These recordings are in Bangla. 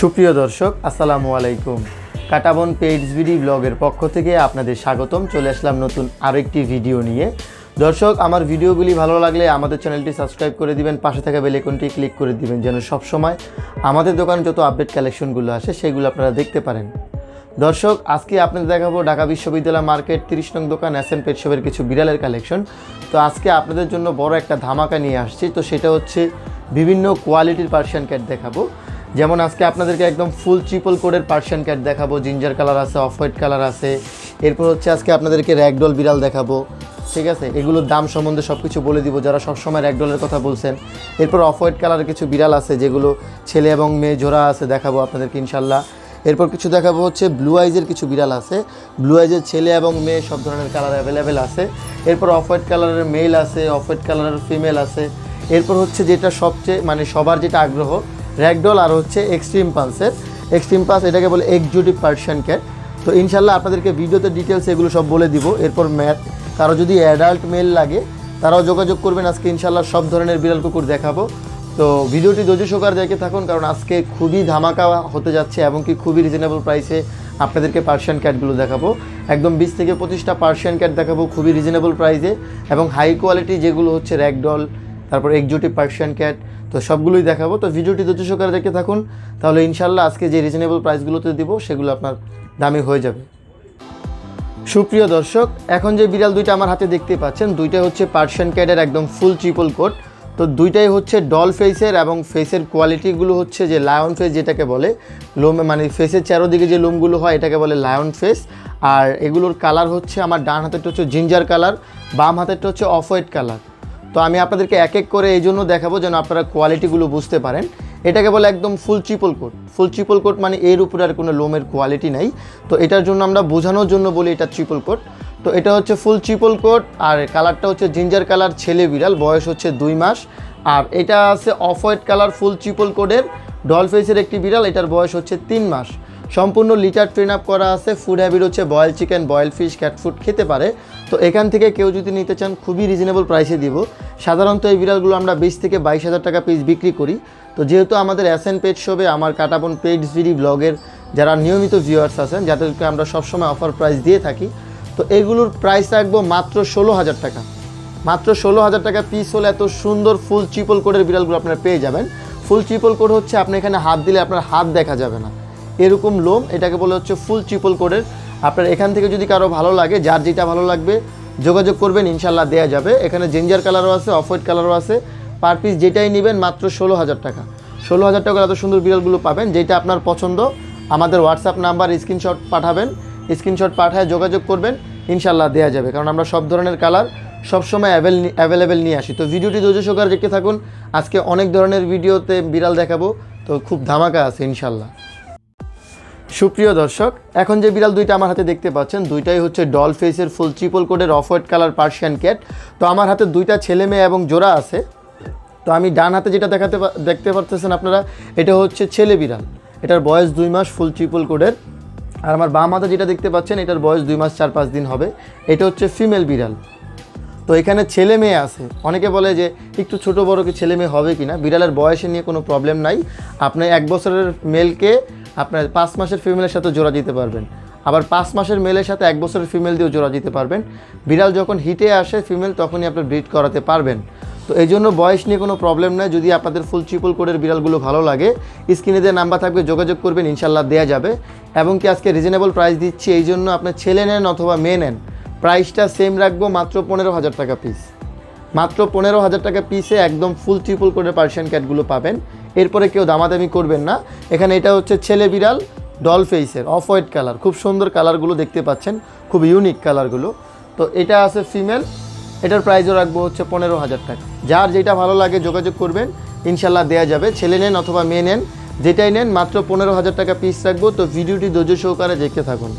সুপ্রিয় দর্শক, আসসালামু আলাইকুম। কাটাবন পেইডস বিডি ব্লগের পক্ষ থেকে আপনাদের স্বাগতম। চলে আসলাম নতুন আরেকটি ভিডিও নিয়ে। দর্শক, আমার ভিডিওগুলি ভালো লাগলে আমাদের চ্যানেলটি সাবস্ক্রাইব করে দিবেন, পাশে থাকা বেলেকনটি ক্লিক করে দিবেন যেন সবসময় আমাদের দোকানে যত আপডেট কালেকশনগুলো আসে, সেগুলো আপনারা দেখতে পারেন। দর্শক, আজকে আপনাদের দেখাবো ঢাকা বিশ্ববিদ্যালয় মার্কেট তিরিশ নং দোকান এন পেট শপের কিছু বিড়ালের কালেকশন তো আজকে আপনাদের জন্য বড় একটা ধামাকা নিয়ে আসছি। তো সেটা হচ্ছে বিভিন্ন কোয়ালিটির পার্সিয়ান ক্যাট দেখাবো। যেমন আজকে আপনাদেরকে একদম ফুল ট্রিপল কোডের পার্সিয়ান ক্যাট দেখাবো জিঞ্জার কালার আছে অফ হোয়াইট কালার আছে। এরপর হচ্ছে আজকে আপনাদেরকে র্যাকডল বিড়াল দেখাবো, ঠিক আছে? এগুলোর দাম সম্বন্ধে সব কিছু বলে দিব, যারা সবসময় র্যাকডলের কথা বলছেন। এরপর অফ হোয়াইট কালারের কিছু বিড়াল আছে, যেগুলো ছেলে এবং মেয়ে জোড়া আছে, দেখাবো আপনাদেরকে ইনশাল্লাহ এরপর কিছু দেখাবো হচ্ছে ব্লু আইজের কিছু বিড়াল আছে। ব্লু আইজের ছেলে এবং মেয়ে সব ধরনের কালার অ্যাভেলেবেল আছে। এরপর অফ হোয়াইট কালারের মেল আছে অফ হোয়াইট কালারের ফিমেল আছে। এরপর হচ্ছে যেটা সবচেয়ে মানে সবার যেটা আগ্রহ র্যাকডল আর হচ্ছে এক্সট্রিম পান্সের এক্সট্রিম পাস এটাকে বলে এক্সজুটিভ পার্সিয়ান ক্যাট। তো ইনশাল্লাহ আপনাদেরকে ভিডিওতে ডিটেলস এগুলো সব বলে দিব। এরপর ম্যাথ, কারও যদি অ্যাডাল্ট মেল লাগে, তারাও যোগাযোগ করবেন। আজকে ইনশাল্লাহ সব ধরনের বিড়াল কুকুর দেখাবো। তো ভিডিওটি ধৈর্য সহকারে দেখে থাকুন, কারণ আজকে খুবই ধামাকা হতে যাচ্ছে এবং কি খুবই রিজনেবল প্রাইসে আপনাদেরকে পার্সিয়ান ক্যাটগুলো দেখাবো। একদম বিশ থেকে পঁচিশটা পার্সিয়ান ক্যাট দেখাবো খুবই রিজনেবল প্রাইসে এবং হাই কোয়ালিটি যেগুলো হচ্ছে র্যাকডল তারপর এক্সোটিক পার্সিয়ান ক্যাট তো সবগুলোই দেখাবো। তো ভিডিওটি ধৈর্য সহকারে দেখে থাকুন। তাহলে ইনশাল্লাহ আজকে যে রিজনেবল প্রাইসগুলোতে দিব, সেগুলো আপনার দামি হয়ে যাবে। সুপ্রিয় দর্শক, এখন যে বিড়াল দুইটা আমার হাতে দেখতে পাচ্ছেন দুইটা হচ্ছে পার্সিয়ান ক্যাটের একদম ফুল ট্রিপল কোট তো দুইটাই হচ্ছে ডল ফেসের এবং ফেসের কোয়ালিটিগুলো হচ্ছে যে লায়ন ফেস যেটাকে বলে লোম মানে ফেসের চারোদিকে যে লোমগুলো হয়, এটাকে বলে লায়ন ফেস আর এগুলোর কালার হচ্ছে আমার ডান হাতেরটা হচ্ছে জিঞ্জার কালার বাম হাতেরটা হচ্ছে অফ হোয়াইট কালার তো আমি আপনাদেরকে এক এক করে এই জন্য দেখাবো যেন আপনারা কোয়ালিটিগুলো বুঝতে পারেন। এটাকে বলে একদম ফুল চিপল কোট ফুল চিপল কোট মানে এর উপরে আর কোনো লোমের কোয়ালিটি নেই। তো এটার জন্য আমরা বোঝানোর জন্য বলি এটা ট্রিপল কোট তো এটা হচ্ছে ফুল চিপল কোট আর কালারটা হচ্ছে জিঞ্জার কালার ছেলে বিড়াল, বয়স হচ্ছে দুই মাস। আর এটা আছে off white colour full triple কোডের ডল ফেসের একটি বিড়াল, এটার বয়স হচ্ছে তিন মাস। সম্পূর্ণ লিটার ট্রেন আপ করা আছে ফুড হ্যাবিট হচ্ছে boil chicken boil fish cat food খেতে পারে। তো এখান থেকে কেউ যদি নিতে চান, খুবই রিজনেবল প্রাইসে দিব। সাধারণত এই বিড়ালগুলো আমরা বিশ থেকে বাইশ হাজার টাকা পিস বিক্রি করি। তো যেহেতু আমাদের এন পেজ শোবে আমার কাটাবন পেজ ভিডি ব্লগের যারা নিয়মিত ভিউয়ার্স আছেন, যাদেরকে আমরা সবসময় অফার প্রাইস দিয়ে থাকি, তো এগুলোর প্রাইস রাখব মাত্র ষোলো হাজার টাকা। মাত্র ষোলো হাজার টাকা পিস হলে এত সুন্দর ফুল ট্রিপল কোডের বিড়ালগুলো আপনারা পেয়ে যাবেন। ফুল ট্রিপল কোড হচ্ছে আপনি এখানে হাত দিলে আপনার হাত দেখা যাবে না। এরকম লোম, এটাকে বলে হচ্ছে ফুল ট্রিপল কোডের আপনার এখান থেকে যদি কারও ভালো লাগে, যার যেটা ভালো লাগবে, যোগাযোগ করবেন ইনশাল্লাহ দেওয়া যাবে। এখানে জেঞ্জার কালারও আছে অফ হোয়াইট কালারও আছে। পার পিস যেটাই নেবেন, মাত্র ষোলো হাজার টাকা। ষোলো হাজার টাকার এত সুন্দর বিড়ালগুলো পাবেন, যেটা আপনার পছন্দ। আমাদের হোয়াটসঅ্যাপ নাম্বার স্ক্রিনশট পাঠাবেন স্ক্রিনশট পাঠায় যোগাযোগ করবেন ইনশাল্লাহ দেওয়া যাবে। কারণ আমরা সব ধরনের কালার সবসময় অ্যাভেল অ্যাভেলেবেল নিয়ে আসি। তো ভিডিওটি ধৈর্য সহকারে দেখতে থাকুন। আজকে অনেক ধরনের ভিডিওতে বিড়াল দেখাবো, তো খুব ধামাকা আছে ইনশাল্লাহ সুপ্রিয় দর্শক, এখন যে বিড়াল দুইটা আমার হাতে দেখতে পাচ্ছেন, দুইটাই হচ্ছে ডল ফেসের ফুল ট্রিপল কোডের off white colour Persian cat তো আমার হাতে দুইটা ছেলে মেয়ে এবং জোড়া আছে। তো আমি ডান হাতে যেটা দেখাতে দেখতে পারতেছেন আপনারা, এটা হচ্ছে ছেলে বিড়াল। এটার বয়স দুই মাস ফুল ট্রিপল কোডের আর আমার বাম হাতে যেটা দেখতে পাচ্ছেন, এটার বয়স দুই মাস, চার পাঁচ দিন হবে। এটা হচ্ছে ফিমেল বিড়াল। তো এখানে ছেলে মেয়ে আছে। অনেকে বলে যে, একটু ছোট বড় কি ছেলে মেয়ে হবে কি না বিড়ালের বয়সে নিয়ে কোনো প্রবলেম নাই। আপনি এক বছরের মেলকে আপনার পাঁচ মাসের ফিমেলের সাথে জোড়া দিতে পারবেন। আবার পাঁচ মাসের মেলের সাথে এক বছরের ফিমেল দিয়েও জোড়া দিতে পারবেন। বিড়াল যখন হিটে আসে ফিমেল তখনই আপনার ব্রিড করাতে পারবেন। তো এই জন্য বয়স নিয়ে কোনো প্রবলেম নয় যদি আপনাদের ফুল ট্রিপল কোডের বিড়ালগুলো ভালো লাগে স্ক্রিনে দিয়ে নাম্বার থাকবে, যোগাযোগ করবেন ইনশাল্লাহ দেওয়া যাবে। এবং কি আজকে রিজনেবল প্রাইস দিচ্ছি, এই জন্য আপনার ছেলে নেন অথবা মেয়ে নেন। প্রাইসটা সেম রাখব মাত্র পনেরো হাজার টাকা পিস মাত্র পনেরো হাজার টাকা পিসে একদম ফুল ট্রিপল করে পার্সিয়ান ক্যাটগুলো পাবেন। এরপরে কেউ দামাদামি করবেন না। এখানে এটা হচ্ছে ছেলে বিড়াল ডল ফেসের অফ হোয়াইট কালার খুব সুন্দর কালারগুলো দেখতে পাচ্ছেন, খুব ইউনিক কালারগুলো তো এটা আছে ফিমেল এটার প্রাইসও রাখব হচ্ছে পনেরো হাজার টাকা। যার যেটা ভালো লাগে যোগাযোগ করবেন, ইনশাল্লাহ দেওয়া যাবে। ছেলে নেন অথবা মেয়ে নেন, যেটাই নেন, মাত্র পনেরো হাজার টাকা পিস রাখব। তো ভিডিওটি ধৈর্য সহকারে দেখতে থাকুন।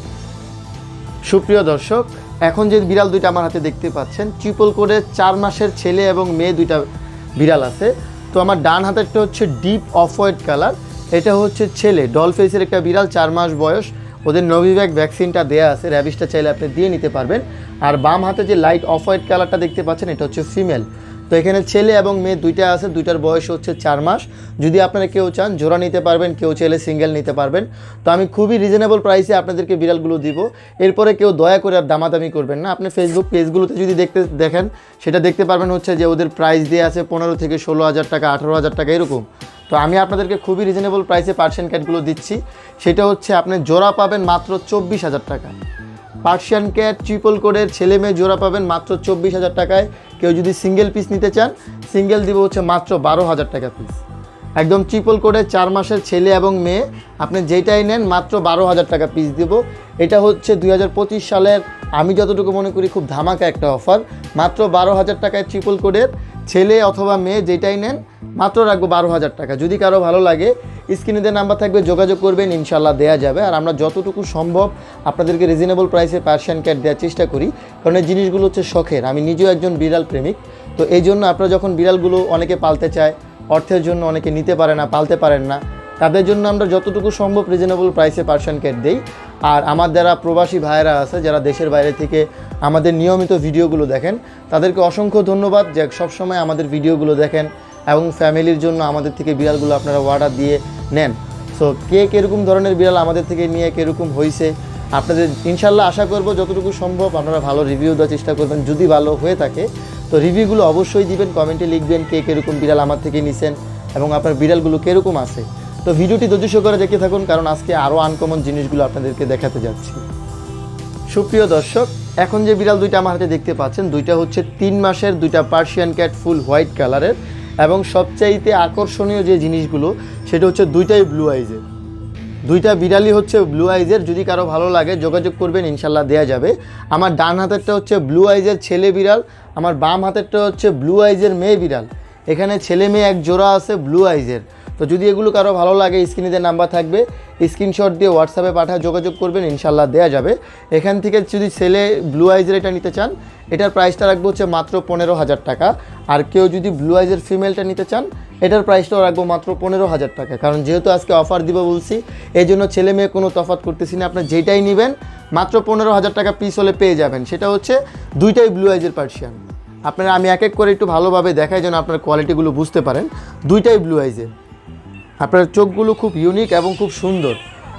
সুপ্রিয় দর্শক এখন যে বিড়াল দুইটা আমার হাতে দেখতে পাচ্ছেন ট্রিপল করে চার মাসের ছেলে এবং মেয়ে দুইটা বিড়াল আছে। তো আমার ডান হাতেরটা হচ্ছে ডিপ অফ হোয়াইট কালার এটা হচ্ছে ছেলে ডল ফেসের একটা বিড়াল, চার মাস বয়স। ওদের নভিভ্যাক ভ্যাকসিনটা দেয়া আছে র্যাবিসটা চাইলে আপনি দিয়ে নিতে পারবেন। আর বাম হাতে যে লাইট অফ হোয়াইট কালারটা দেখতে পাচ্ছেন, এটা হচ্ছে ফিমেল তো এখানে ছেলে এবং মেয়ে দুইটা আছে, দুইটার বয়স হচ্ছে চার মাস। যদি আপনারা কেউ চান, জোড়া নিতে পারবেন, কেউ ছেলে সিঙ্গেল নিতে পারবেন। তো আমি খুবই রিজনেবল প্রাইসে আপনাদেরকে বিড়ালগুলো দিব। এরপরে কেউ দয়া করে আর দামাদামি করবেন না। আপনি ফেসবুক পেজগুলোতে যদি দেখতে, দেখেন, সেটা দেখতে পারবেন হচ্ছে যে ওদের প্রাইস দিয়ে আছে পনেরো থেকে ষোলো হাজার টাকা, আঠারো হাজার টাকা, এরকম। তো আমি আপনাদেরকে খুবই রিজনেবল প্রাইসে পার্সিয়ান ক্যাটগুলো দিচ্ছি। সেটা হচ্ছে আপনি জোড়া পাবেন মাত্র চব্বিশ হাজার টাকা। পার্সিয়ান ক্যাট ট্রিপল কোডের ছেলে মেয়ে জোড়া পাবেন মাত্র চব্বিশ হাজার টাকায়। কেউ যদি সিঙ্গেল পিস নিতে চান সিঙ্গেল দিব হচ্ছে মাত্র বারো হাজার টাকা পিস একদম ট্রিপল কোডের চার মাসের ছেলে এবং মেয়ে, আপনি যেটাই নেন, মাত্র বারো হাজার টাকা পিস দিব। এটা হচ্ছে দুই হাজার পঁচিশ সালের, আমি যতটুকু মনে করি, খুব ধামাকা একটা অফার মাত্র বারো হাজার টাকায় ট্রিপল কোডের ছেলে অথবা মেয়ে যেটাই নেন, মাত্র রাখব বারো হাজার টাকা। যদি কারও ভালো লাগে, স্ক্রিনে যে নাম্বার থাকবে, যোগাযোগ করবেন ইনশাল্লাহ দেওয়া যাবে। আর আমরা যতটুকু সম্ভব আপনাদেরকে রিজনেবল প্রাইসে পার্সিয়ান ক্যাট দেওয়ার চেষ্টা করি, কারণ এই জিনিসগুলো হচ্ছে শখের। আমি নিজেও একজন বিড়াল প্রেমিক, তো এই জন্য আপনারা যখন বিড়ালগুলো অনেকে পালতে চায়, অর্থের জন্য অনেকে নিতে পারে না, পালতে পারেন না, তাদের জন্য আমরা যতটুকু সম্ভব রিজনেবল প্রাইসে পার্সিয়ান ক্যাট দেই। আর আমার যারা প্রবাসী ভাইয়েরা আছে, যারা দেশের বাইরে থেকে আমাদের নিয়মিত ভিডিওগুলো দেখেন। তাদেরকে অসংখ্য ধন্যবাদ যে সবসময় আমাদের ভিডিওগুলো দেখেন এবং ফ্যামিলির জন্য আমাদের থেকে বিড়ালগুলো আপনারা অর্ডার দিয়ে নেন। সো কে কীরকম ধরনের বিড়াল আমাদের থেকে নিয়ে কীরকম হয়েছে আপনাদের ইনশাল্লাহ আশা করব যতটুকু সম্ভব আপনারা ভালো রিভিউ দেওয়ার চেষ্টা করবেন, যদি ভালো হয়ে থাকে। তো রিভিউগুলো অবশ্যই দিবেন, কমেন্টে লিখবেন কে কীরকম বিড়াল আমার থেকে নিছেন এবং আপনার বিড়ালগুলো কীরকম আছে। তো ভিডিওটি ধৈর্য করে দেখে থাকুন, কারণ আজকে আরও আনকমন জিনিসগুলো আপনাদেরকে দেখাতে যাচ্ছি। সুপ্রিয় দর্শক, এখন যে বিড়াল দুইটা আমার হাতে দেখতে পাচ্ছেন, দুইটা হচ্ছে তিন মাসের, দুইটা পার্সিয়ান ক্যাট ফুল হোয়াইট কালারের এবং সবচাইতে আকর্ষণীয় যে জিনিসগুলো, সেটা হচ্ছে দুইটাই ব্লু আইজের দুইটা বিড়ালই হচ্ছে ব্লু আইজের যদি কারও ভালো লাগে যোগাযোগ করবেন ইনশাল্লাহ দেওয়া যাবে। আমার ডান হাতেরটা হচ্ছে ব্লু আইজের ছেলে বিড়াল, আমার বাম হাতেরটা হচ্ছে ব্লু আইজের মেয়ে বিড়াল। এখানে ছেলে মেয়ে এক জোড়া আছে ব্লু আইজের তো যদি এগুলো কারও ভালো লাগে, স্ক্রিনে নাম্বার থাকবে স্ক্রিনশট দিয়ে হোয়াটসঅ্যাপে পাঠায় যোগাযোগ করবেন ইনশাল্লাহ দেওয়া যাবে। এখান থেকে যদি ছেলে ব্লু আইজের এটা নিতে চান, এটার প্রাইসটা রাখব হচ্ছে মাত্র পনেরো হাজার টাকা। আর কেউ যদি ব্লু আইজের ফিমেলটা নিতে চান, এটার প্রাইসটাও রাখব মাত্র পনেরো হাজার টাকা। কারণ যেহেতু আজকে অফার দিব বলছি এই জন্য ছেলে মেয়ে কোনো তফাৎ করতেছি না, আপনার যেটাই নেবেন, মাত্র পনেরো হাজার টাকা পিস হলে পেয়ে যাবেন। সেটা হচ্ছে দুইটাই ব্লু আইজের পার্সিয়ান আপনারা আমি এক এক করে একটু ভালোভাবে দেখাই যেন আপনার কোয়ালিটিগুলো বুঝতে পারেন। দুইটাই ব্লু আইজের আপনার চোখগুলো খুব ইউনিক এবং খুব সুন্দর।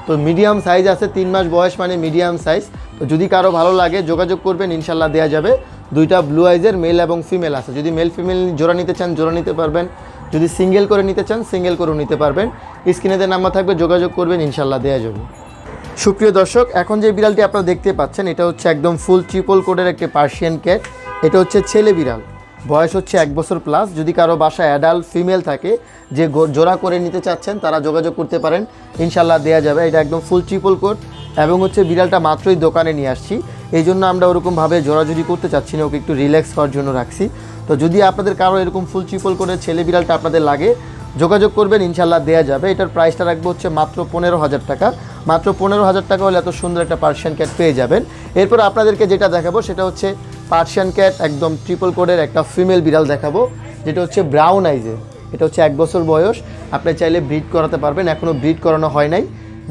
তো মিডিয়াম সাইজ আছে, তিন মাস বয়স মানে মিডিয়াম সাইজ তো যদি কারও ভালো লাগে, যোগাযোগ করবেন, ইনশাল্লাহ দেওয়া যাবে। দুইটা ব্লু আইজের মেল এবং ফিমেল আছে। যদি মেল ফিমেল জোড়া নিতে চান, জোড়া নিতে পারবেন। যদি সিঙ্গেল করে নিতে চান সিঙ্গেল করেও নিতে পারবেন। স্ক্রিনেতে নাম্বার থাকবে, যোগাযোগ করবেন, ইনশাল্লাহ দেওয়া যাবে। সুপ্রিয় দর্শক, এখন যে বিড়ালটি আপনারা দেখতে পাচ্ছেন, এটা হচ্ছে একদম ফুল ট্রিপল কোডের একটি পার্সিয়ান ক্যাট এটা হচ্ছে ছেলে বিড়াল। বয়স হচ্ছে এক বছর প্লাস যদি কারও বাসায় অ্যাডাল্ট ফিমেল থাকে, যে জোড়া করে নিতে চাচ্ছেন, তারা যোগাযোগ করতে পারেন। ইনশাল্লাহ দেওয়া যাবে। এটা একদম ফুল ট্রিপল কোড এবং হচ্ছে বিড়ালটা মাত্রই দোকানে নিয়ে আসছি। এই জন্য আমরা ওরকমভাবে জোড়াজুড়ি করতে চাচ্ছি না, ওকে একটু রিল্যাক্স হওয়ার জন্য রাখছি। তো যদি আপনাদের কারও এরকম ফুল ট্রিপল কোডের ছেলে বিড়ালটা আপনাদের লাগে, যোগাযোগ করবেন, ইনশাল্লাহ দেওয়া যাবে। এটার প্রাইসটা রাখব হচ্ছে মাত্র পনেরো হাজার টাকা। মাত্র পনেরো হাজার টাকা হলে এত সুন্দর একটা পার্সিয়ান ক্যাট পেয়ে যাবেন। এরপর আপনাদেরকে যেটা দেখাবো, সেটা হচ্ছে পার্সিয়ান ক্যাট একদম ট্রিপল কোডের একটা ফিমেল বিড়াল দেখাবো, যেটা হচ্ছে ব্রাউন আইজে এটা হচ্ছে এক বছর বয়স, আপনি চাইলে ব্রিড করাতে পারবেন এখনও ব্রিড করানো হয় নাই।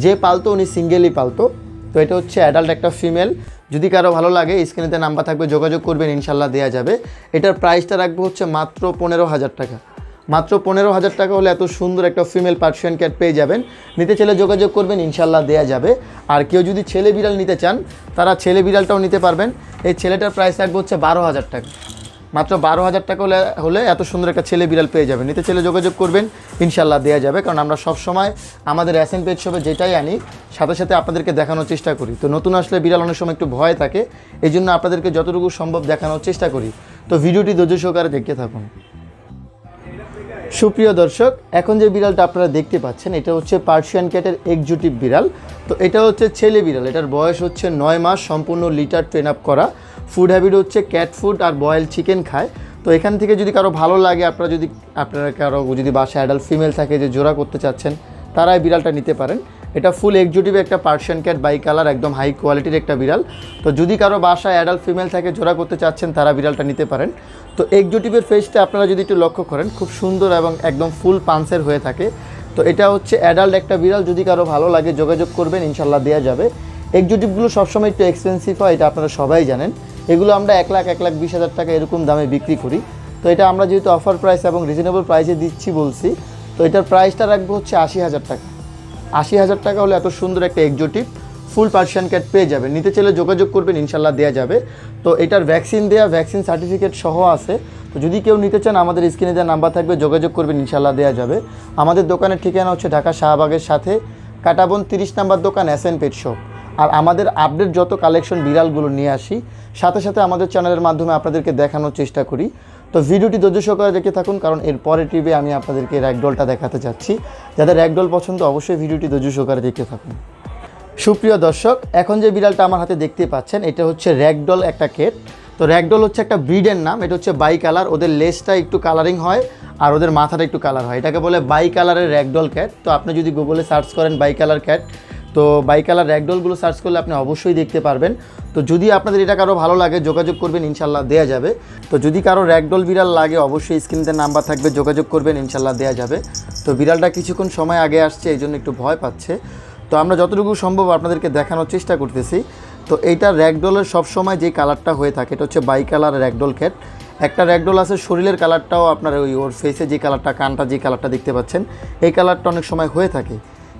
যে পালতো উনি সিঙ্গেলই পালতো। তো এটা হচ্ছে অ্যাডাল্ট একটা ফিমেল যদি কারও ভালো লাগে স্ক্রিনেতে নাম্বার থাকবে, যোগাযোগ করবেন, ইনশাল্লাহ দেওয়া যাবে। এটার প্রাইসটা রাখব হচ্ছে মাত্র পনেরো হাজার টাকা। মাত্র পনেরো হাজার টাকা হলে এত সুন্দর একটা ফিমেল পার্সিয়ান ক্যাট পেয়ে যাবেন। নিতে চাইলে যোগাযোগ করবেন ইনশাল্লাহ দেয়া যাবে। আর কেউ যদি ছেলে বিড়াল নিতে চান, তারা ছেলে বিড়ালটাও নিতে পারবেন। এই ছেলেটার প্রাইস রাখব হচ্ছে বারো হাজার টাকা। মাত্র বারো হাজার টাকা হলে হলে এত সুন্দর একটা ছেলে বিড়াল পেয়ে যাবেন। নিতে ছেলে যোগাযোগ করবেন ইনশাল্লাহ দেওয়া যাবে। কারণ আমরা সব সময় আমাদের অ্যাসেন পেজ শপে যেটাই আনি, সাথে সাথে আপনাদেরকে দেখানোর চেষ্টা করি। তো নতুন আসলে বিড়াল অনেক সময় একটু ভয় থাকে, এই জন্য আপনাদেরকে যতটুকু সম্ভব দেখানোর চেষ্টা করি। তো ভিডিওটি ধৈর্য সহকারে দেখতে থাকুন। সুপ্রিয় দর্শক, এখন যে বিড়ালটা আপনারা দেখতে পাচ্ছেন, এটা হচ্ছে পার্সিয়ান ক্যাটের একজুটিভ বিড়াল। তো এটা হচ্ছে ছেলে বিড়াল, এটার বয়স হচ্ছে নয় মাস, সম্পূর্ণ লিটার ট্রেন আপ করা। ফুড হ্যাবিট হচ্ছে ক্যাট ফুড আর বয়েল চিকেন খায়। তো এখান থেকে যদি কারও ভালো লাগে, আপনারা যদি, আপনারা কারও যদি বাসায় অ্যাডাল্ট ফিমেল থাকে যে জোড়া করতে চাচ্ছেন, তারাই বিড়ালটা নিতে পারেন। এটা ফুল এক্সিকিউটিভ একটা পার্সিয়ান ক্যাট বাই কালার একদম হাই কোয়ালিটির একটা বিড়াল। তো যদি কারও বাসায় অ্যাডাল্ট ফিমেল থাকে, জোড়া করতে চাচ্ছেন, তারা বিড়ালটা নিতে পারেন। তো এক্সিকিউটিভের ফেসটা আপনারা যদি একটু লক্ষ্য করেন, খুব সুন্দর এবং একদম ফুল পান্সের হয়ে থাকে। তো এটা হচ্ছে অ্যাডাল্ট একটা বিড়াল, যদি কারও ভালো লাগে, যোগাযোগ করবেন ইনশাল্লাহ দেওয়া যাবে। এক্সিকিউটিভগুলো সবসময় একটু এক্সপেন্সিভ হয়, এটা আপনারা সবাই জানেন। এগুলো আমরা এক লাখ এক লাখ বিশ হাজার টাকা এরকম দামে বিক্রি করি। তো এটা আমরা যেহেতু অফার প্রাইস এবং রিজনেবল প্রাইসে দিচ্ছি বলছি, তো এটার প্রাইসটা রাখব হচ্ছে আশি হাজার টাকা। আশি হাজার টাকা হলে এত সুন্দর একটা এক্সোটিভ ফুল পার্সিয়ান ক্যাট পেয়ে যাবেন নিতে চাইলে যোগাযোগ করবেন ইনশাল্লাহ দেওয়া যাবে। তো এটার ভ্যাকসিন দেওয়া ভ্যাকসিন সার্টিফিকেট সহ আছে। তো যদি কেউ নিতে চান, আমাদের স্ক্রিনে দেওয়া নাম্বার থাকবে, যোগাযোগ করবেন ইনশাল্লাহ দেওয়া যাবে। আমাদের দোকানের ঠিকানা হচ্ছে ঢাকা শাহবাগের সাথে কাটাবন তিরিশ নাম্বার দোকান এন পেট শপ আর আমাদের আপডেট যত কালেকশন বিড়ালগুলো নিয়ে আসি, সাথে সাথে আমাদের চ্যানেলের মাধ্যমে আপনাদেরকে দেখানোর চেষ্টা করি। তো ভিডিওটি ধৈর্য সহকারে দেখে থাকুন, কারণ এর পরের টিভে আমি আপনাদেরকে র্যাকডলটা দেখাতে যাচ্ছি। যাদের র্যাকডল পছন্দ, অবশ্যই ভিডিওটি ধৈর্য সহকারে দেখতে থাকুন। সুপ্রিয় দর্শক, এখন যে বিড়ালটা আমার হাতে দেখতে পাচ্ছেন, এটা হচ্ছে র্যাকডল একটা কেট তো র্যাকডল হচ্ছে একটা ব্রিডের নাম, এটা হচ্ছে বাই কালার ওদের লেজটা একটু কালারিং হয়, আর ওদের মাথাটা একটু কালার হয়। এটাকে বলে বাই কালারের র্যাকডল ক্যাট তো আপনি যদি গুগলে সার্চ করেন বাই কালার ক্যাট তো বাই কালার র্যাকডলগুলো সার্চ করলে আপনি অবশ্যই দেখতে পারবেন। তো যদি আপনাদের এটা কারও ভালো লাগে, যোগাযোগ করবেন, ইনশাল্লাহ দেওয়া যাবে। তো যদি কারও র্যাকডল বিড়াল লাগে, অবশ্যই স্ক্রিনতে নাম্বার থাকবে, যোগাযোগ করবেন, ইনশাল্লাহ দেওয়া যাবে। তো বিড়ালটা কিছুক্ষণ সময় আগে আসছে, এই জন্য একটু ভয় পাচ্ছে। তো আমরা যতটুকু সম্ভব আপনাদেরকে দেখানোর চেষ্টা করতেছি। তো এইটা র্যাকডলের সবসময় যে কালারটা হয়ে থাকে, এটা হচ্ছে বাই কালার র্যাকডল ক্যাট একটা র্যাকডল আছে, শরীরের কালারটাও আপনার ওই ওর ফেসে যে কালারটা, কানটা যে কালারটা দেখতে পাচ্ছেন, এই কালারটা অনেক সময় হয়ে থাকে।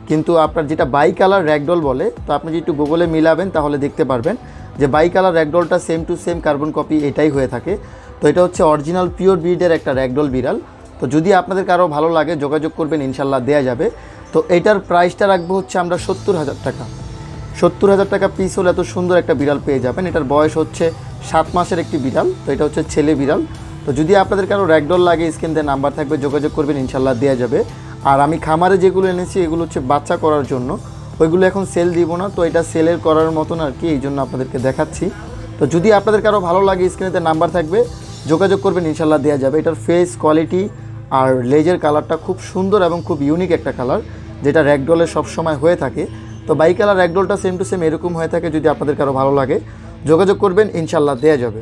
কিন্তু আপনার যেটা বাই কালার র্যাকডল বলে, তো আপনি যদি একটু গুগলে মিলাবেন তাহলে দেখতে পারবেন যে by colour র্যাকডলটা same to same carbon copy এটাই হয়ে থাকে। তো এটা হচ্ছে অরিজিনাল পিওর ব্রিডের একটা র্যাকডল বিড়াল। তো যদি আপনাদের কারও ভালো লাগে, যোগাযোগ করবেন, ইনশাল্লাহ দেওয়া যাবে। তো এটার প্রাইসটা রাখব হচ্ছে আমরা সত্তর হাজার টাকা। সত্তর হাজার টাকা পিস হলে এত সুন্দর একটা বিড়াল পেয়ে যাবেন। এটার বয়স হচ্ছে সাত মাসের একটি বিড়াল। তো এটা হচ্ছে ছেলে বিড়াল। তো যদি আপনাদের কারও র্যাকডল লাগে স্ক্রিন দিয়ে নাম্বার থাকবে, যোগাযোগ করবেন, ইনশাল্লাহ দেওয়া যাবে। আর আমি খামারে যেগুলো এনেছি, এগুলো হচ্ছে বাচ্চা করার জন্য। ওইগুলো এখন সেল দিব না, তো এটা সেলের করার মতন আর কি, এই জন্য আপনাদেরকে দেখাচ্ছি। তো যদি আপনাদের কারও ভালো লাগে স্ক্রিনেতে নাম্বার থাকবে, যোগাযোগ করবেন ইনশাল্লাহ দেওয়া যাবে। এটার ফেস কোয়ালিটি আর লেজের কালারটা খুব সুন্দর এবং খুব ইউনিক একটা কালার যেটা র্যাকডলে সবসময় হয়ে থাকে। তো বাইক কালার র্যাকডলটা সেম টু সেম এরকম হয়ে থাকে যদি আপনাদের কারও ভালো লাগে। যোগাযোগ করবেন ইনশাল্লাহ দেওয়া যাবে।